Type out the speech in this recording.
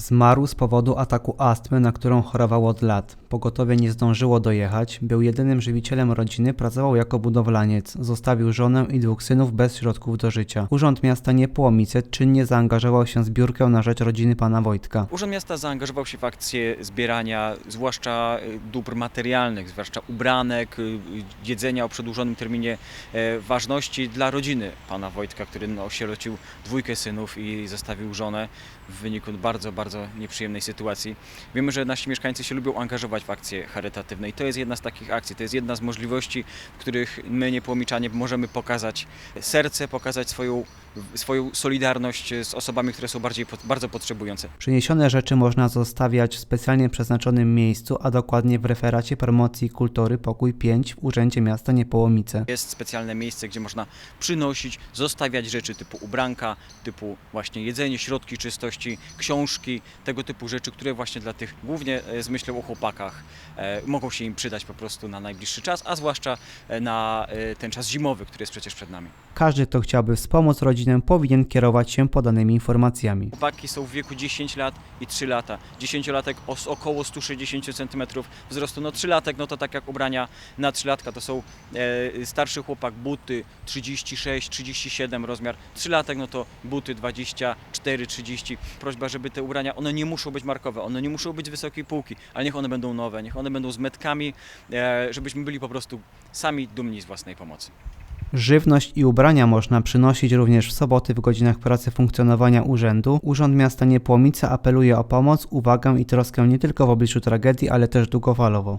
Zmarł z powodu ataku astmy, na którą chorował od lat. Pogotowie nie zdążyło dojechać. Był jedynym żywicielem rodziny, pracował jako budowlaniec. Zostawił żonę i dwóch synów bez środków do życia. Urząd Miasta Niepołomice czynnie zaangażował się w zbiórkę na rzecz rodziny pana Wojtka. Urząd Miasta zaangażował się w akcję zbierania, zwłaszcza y, dóbr materialnych, zwłaszcza ubranek, y, y, jedzenia o przedłużonym terminie e, ważności dla rodziny pana Wojtka, który no, osierocił dwójkę synów i zostawił żonę w wyniku bardzo, bardzo nieprzyjemnej sytuacji. Wiemy, że nasi mieszkańcy się lubią angażować w akcje charytatywne i to jest jedna z takich akcji, to jest jedna z możliwości, w których my, niepołomiczanie, możemy pokazać serce, pokazać swoją, swoją solidarność z osobami, które są bardziej, bardzo potrzebujące. Przyniesione rzeczy można zostawiać w specjalnie przeznaczonym miejscu, a dokładnie w referacie promocji kultury Pokój 5 w Urzędzie Miasta Niepołomice. Jest specjalne miejsce, gdzie można przynosić, zostawiać rzeczy typu ubranka, typu właśnie jedzenie, środki czystości, książki, tego typu rzeczy, które właśnie dla tych, głównie e, z myślą o chłopakach, e, mogą się im przydać po prostu na najbliższy czas, a zwłaszcza e, na ten czas zimowy, który jest przecież przed nami. Każdy, kto chciałby wspomóc rodzinę, powinien kierować się podanymi informacjami. Chłopaki są w wieku 10 lat i 3 lata. 10-latek os- około 160 cm wzrostu. No 3-latek, no to tak jak ubrania na 3-latka, to są e, starszy chłopak, buty 36, 37 rozmiar. 3-latek, no to buty 24, 30. Prośba, żeby te ubrania, one nie muszą być markowe, one nie muszą być wysokiej półki, ale niech one będą nowe, niech one będą z metkami, e, żebyśmy byli po prostu sami dumni z własnej pomocy. Żywność i ubrania można przynosić również w soboty w godzinach pracy funkcjonowania urzędu. Urząd Miasta Niepłomice apeluje o pomoc, uwagę i troskę nie tylko w obliczu tragedii, ale też długofalowo.